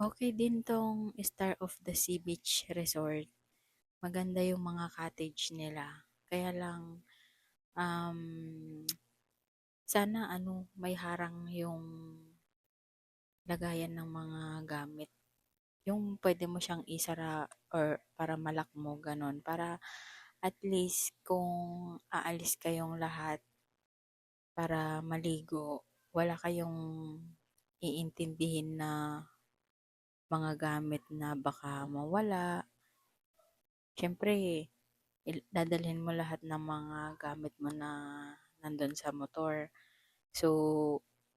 Okey din 'tong Star of the Sea Beach Resort. Maganda yung mga cottage nila. Kaya lang, um, sana ano, may harang yung lagayan ng mga gamit. Yung pwede mo siyang isara or para ma-lock mo, gano'n. Para at least kung aalis kayong lahat para maligo, wala kayong iintindihin na mga gamit na baka mawala. Siyempre, dadalhin mo lahat ng mga gamit mo na nandun sa motor. So,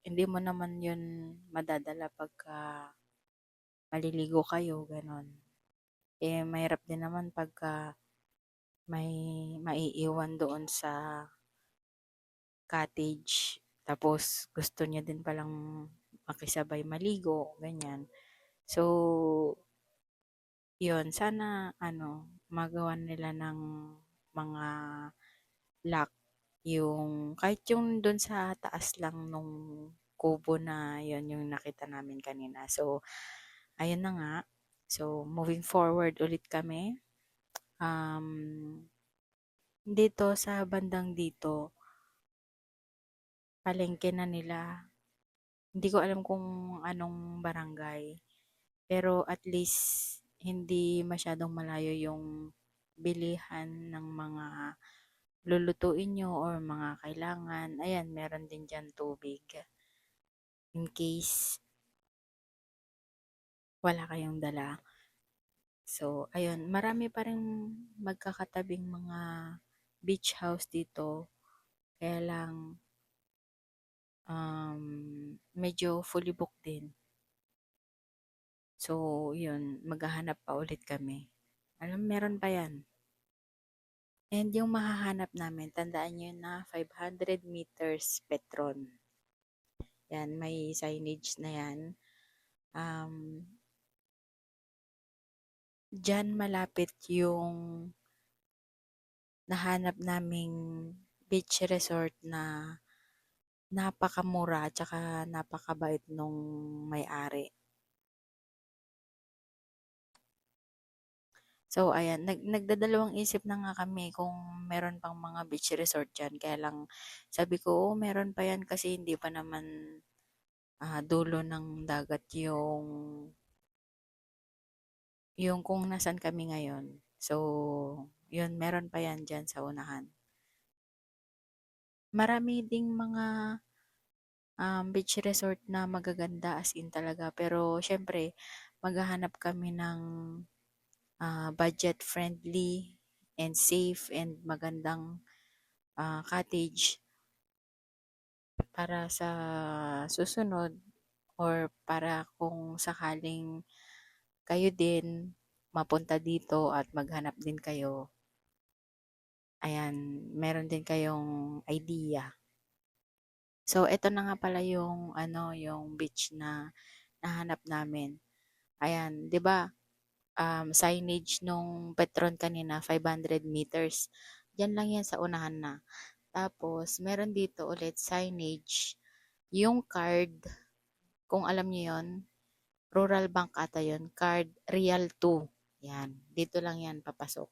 hindi mo naman yun madadala pagka maliligo kayo, gano'n. Eh, mahirap din naman pagka may maiiwan doon sa cottage tapos gusto niyo din palang makisabay maligo, ganyan. So, yun, sana ano, magawan nila ng mga lock yung kahit yung dun sa taas lang nung kubo na yun yung nakita namin kanina. So, ayun na nga. So, moving forward ulit kami. Um, dito sa bandang dito, palengke na nila. Hindi ko alam kung anong barangay. Pero at least hindi masyadong malayo yung bilihan ng mga lulutuin nyo or mga kailangan. Ayan, meron din dyan tubig. In case wala kayong dala. So, ayun, marami pa rin magkakatabing mga beach house dito. Kaya lang, um, medyo fully booked din. So, yun, maghahanap pa ulit kami. Alam, meron pa yan. And yung mahahanap namin, tandaan nyo na 500 meters Petron. Yan, may signage na yan. Um, Diyan malapit yung nahanap naming beach resort na napakamura at saka napakabait nung may-ari. So, ayan, nag, nagdadalawang isip na nga kami kung meron pang mga beach resort dyan. Kaya lang, sabi ko, oh, meron pa yan kasi hindi pa naman ah, dulo ng dagat yung yung kung nasan kami ngayon. So, yun, meron pa yan dyan sa unahan. Marami ding mga um, beach resort na magaganda as in talaga. Pero, syempre, maghahanap kami ng uh, budget friendly and safe and magandang uh, cottage para sa susunod or para kung sakaling kayo din mapunta dito at maghanap din kayo. Ayan, meron din kayong idea. So, ito na nga pala yung ano, yung beach na nahanap namin. Ayan, 'di ba? Um, signage nung Petron kanina, 500 meters. Diyan lang yan sa unahan na. Tapos, meron dito ulit signage. Yung card, kung alam niyo yon Rural Bank ata yon Card Real 2. Yan. Dito lang yan papasok.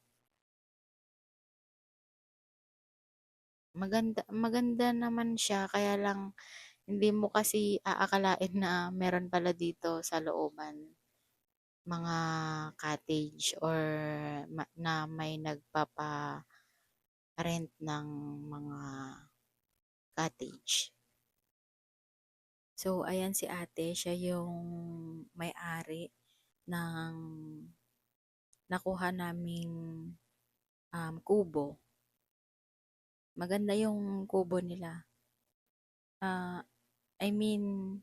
Maganda, maganda naman siya. Kaya lang, hindi mo kasi aakalain na meron pala dito sa looban mga cottage or na may nagpapa-rent ng mga cottage. So, ayan si ate, siya yung may-ari ng nakuha naming um, kubo. Maganda yung kubo nila. Uh, I mean,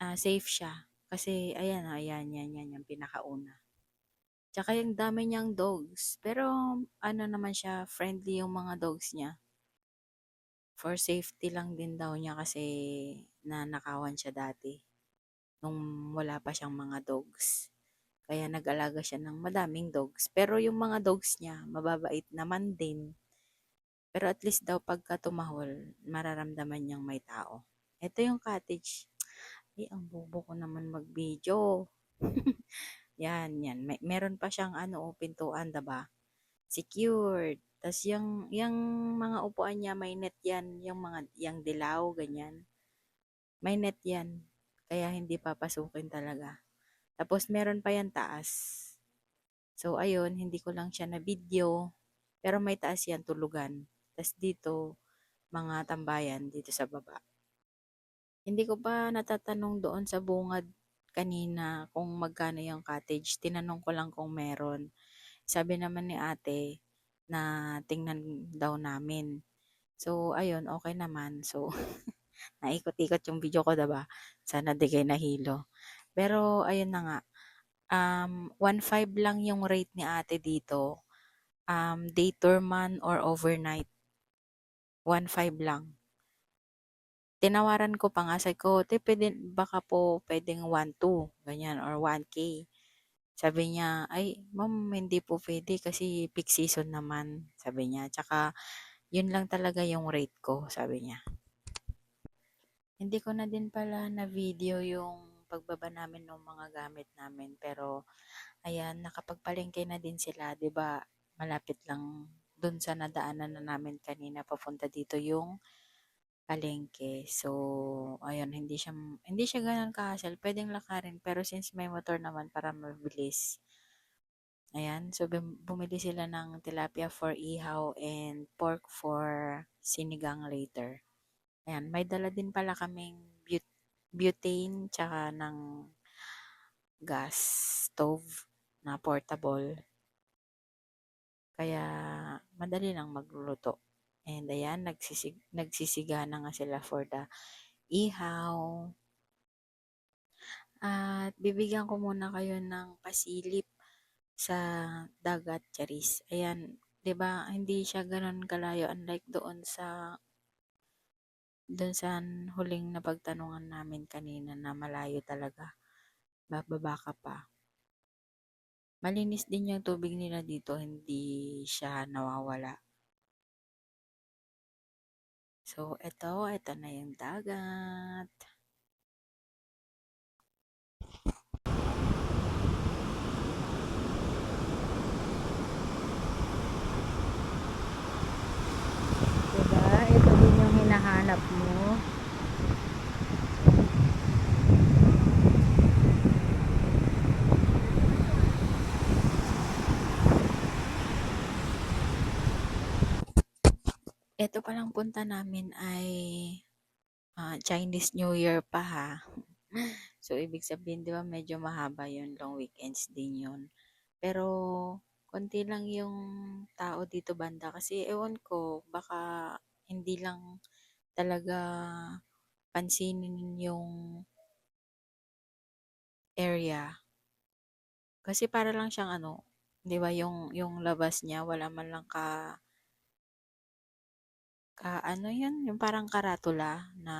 uh, safe siya. Kasi, ayan, ayan, yan, yan, yung pinakauna. Tsaka yung dami niyang dogs. Pero, ano naman siya, friendly yung mga dogs niya. For safety lang din daw niya kasi nanakawan siya dati. Nung wala pa siyang mga dogs. Kaya nag-alaga siya ng madaming dogs. Pero yung mga dogs niya, mababait naman din. Pero at least daw pagka tumahol, mararamdaman niyang may tao. Ito yung cottage. Eh, ang bobo ko naman mag-video. Yan, yan. May, meron pa siyang ano, oh, pintuan, diba? Secured. Tapos yung, yung mga upuan niya, may net yan. Yung mga, yung dilaw, ganyan. May net yan. Kaya hindi papasukin talaga. Tapos meron pa yan taas. So, ayun, hindi ko lang siya na video. Pero may taas yan, tulugan. Tapos dito, mga tambayan dito sa baba. Hindi ko pa natatanong doon sa bungad kanina kung magkano yung cottage. Tinanong ko lang kung meron. Sabi naman ni ate na tingnan daw namin. So, ayun, okay naman. So, naikot-ikot yung video ko, diba? Sana di kayo nahilo. Pero, ayun na nga. Um, 1.5 lang yung rate ni ate dito. Um, day tour man or overnight. 1.5 lang. Tinawaran ko pa nga, sabi ko, te, pwede, baka po pwedeng 1.2, ganyan, or 1K. Sabi niya, ay, ma'am, hindi po pwede kasi peak season naman, sabi niya. Tsaka, yun lang talaga yung rate ko, sabi niya. Hindi ko na din pala na video yung pagbaba namin ng mga gamit namin. Pero, ayan, nakapagpalengke na din sila, ba Malapit lang dun sa nadaanan na namin kanina papunta dito yung palengke. So, ayun, hindi siya, hindi siya ganun ka-hassle. Pwedeng lakarin, pero since may motor naman para mabilis. Ayan, so bumili sila ng tilapia for ihaw and pork for sinigang later. Ayan, may dala din pala kaming but- butane tsaka ng gas stove na portable. Kaya madali lang magluluto. And ayan, nagsisig, nagsisiga na nga sila for the ihaw. At bibigyan ko muna kayo ng pasilip sa dagat, Charis. Ayan, 'di ba? Hindi siya ganoon kalayo unlike doon sa doon sa huling napagtanungan namin kanina na malayo talaga. Bababa ka pa. Malinis din yung tubig nila dito, hindi siya nawawala. So, ito, ito na yung dagat. Diba? Ito din yung hinahanap mo. Ito palang punta namin ay ah, Chinese New Year pa ha. So, ibig sabihin, di ba, medyo mahaba yun. Long weekends din yun. Pero, konti lang yung tao dito banda. Kasi, ewan ko, baka hindi lang talaga pansinin yung area. Kasi para lang siyang ano, 'di ba, yung yung labas niya wala man lang ka ka ano 'yun, yung parang karatula na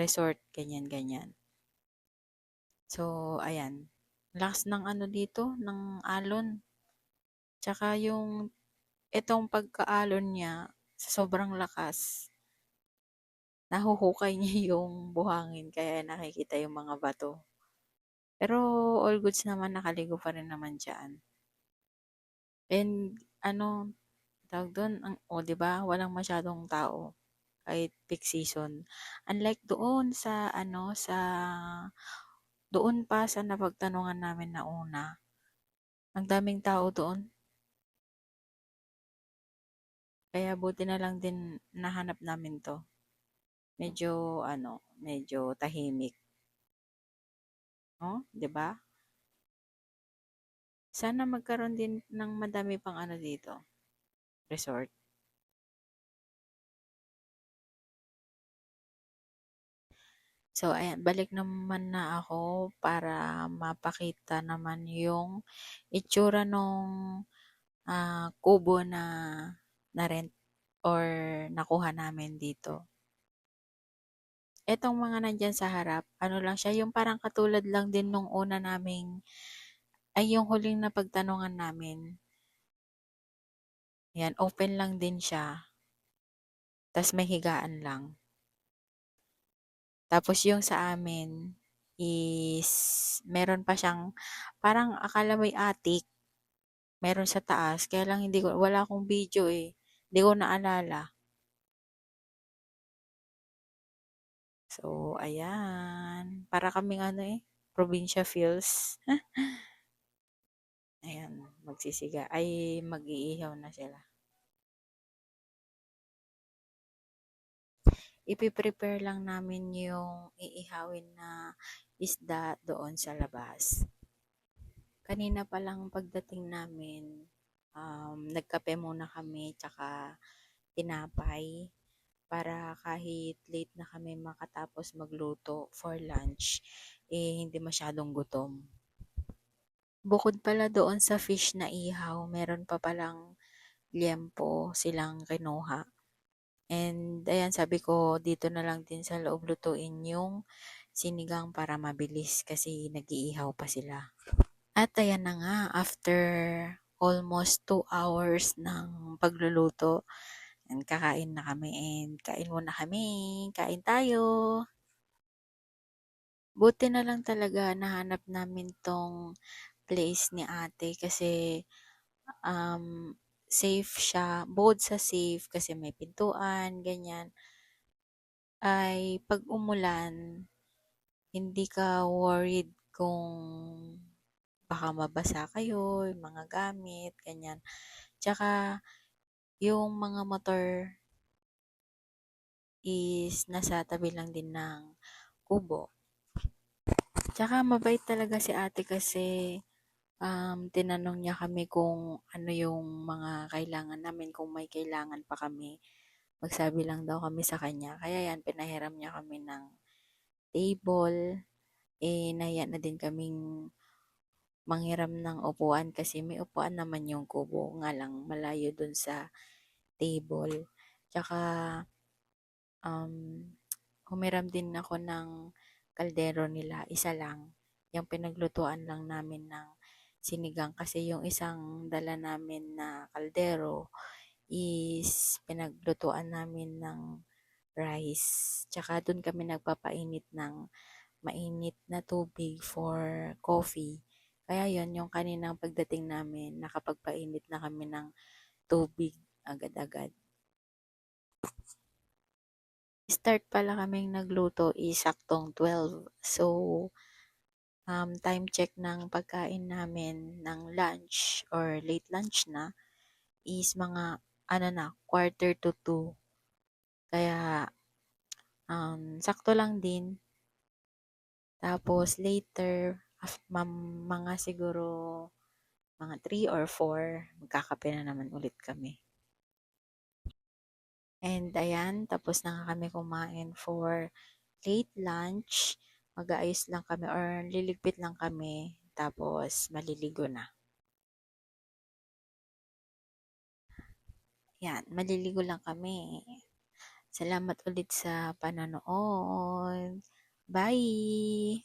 resort ganyan ganyan. So, ayan. Lakas ng ano dito, ng alon. Tsaka yung itong pagkaalon niya, sa sobrang lakas, nahuhukay niya yung buhangin kaya nakikita yung mga bato. Pero all goods naman, nakaligo pa rin naman dyan. And ano, tawag doon, ang, o oh, 'di ba, walang masyadong tao kahit peak season. Unlike doon sa ano, sa doon pa sa napagtanungan namin na una. Ang daming tao doon. Kaya buti na lang din nahanap namin to. Medyo ano, medyo tahimik. Oh, 'di ba? Sana magkaroon din ng madami pang ano dito, resort. So, ayan, balik naman na ako para mapakita naman yung itsura nung uh, kubo na na rent or nakuha namin dito. Etong mga nandyan sa harap, ano lang siya, yung parang katulad lang din nung una naming, ay yung huling na pagtanungan namin. Yan, open lang din siya. Tapos may higaan lang. Tapos yung sa amin, is meron pa siyang parang akala mo'y attic. Meron sa taas. Kaya lang hindi ko, wala akong video eh. Hindi ko naalala. So, ayan. Para kaming ano eh, probinsya feels. ayan, magsisiga. Ay, mag-iihaw na sila. Ipiprepare lang namin yung iihawin na isda doon sa labas. Kanina pa lang pagdating namin, um, nagkape muna kami tsaka tinapay para kahit late na kami makatapos magluto for lunch, eh hindi masyadong gutom. Bukod pala doon sa fish na ihaw, meron pa palang liempo silang kinuha. And ayan, sabi ko, dito na lang din sa loob lutuin yung sinigang para mabilis kasi nag-iihaw pa sila. At ayan na nga, after almost 2 hours ng pagluluto, and kakain na kami and kain muna kami, kain tayo. Buti na lang talaga nahanap namin tong place ni ate kasi um, safe siya. Bukod sa safe kasi may pintuan, ganyan, ay pag umulan, hindi ka worried kung baka mabasa kayo, yung mga gamit, ganyan. Tsaka, yung mga motor is nasa tabi lang din ng kubo. Tsaka mabait talaga si ate kasi um, tinanong niya kami kung ano yung mga kailangan namin, kung may kailangan pa kami. Magsabi lang daw kami sa kanya. Kaya yan, pinahiram niya kami ng table. Eh, nahiya na din kaming manghiram ng upuan kasi may upuan naman yung kubo nga lang malayo dun sa table. Tsaka, um, humiram din ako ng kaldero nila, isa lang. Yung pinaglutuan lang namin ng sinigang kasi yung isang dala namin na kaldero is pinaglutuan namin ng rice. Tsaka dun kami nagpapainit ng mainit na tubig for coffee. Kaya yon yung kaninang pagdating namin, nakapagpainit na kami ng tubig agad-agad. Start pala kaming nagluto is saktong 12. So, um, time check ng pagkain namin ng lunch or late lunch na is mga ano na, quarter to 2. Kaya, um, sakto lang din. Tapos, later, mga siguro mga 3 or 4, magkakape na naman ulit kami. And ayan, tapos na nga kami kumain for late lunch. Mag-aayos lang kami or liligpit lang kami. Tapos maliligo na. Yan, maliligo lang kami. Salamat ulit sa panonood. Bye!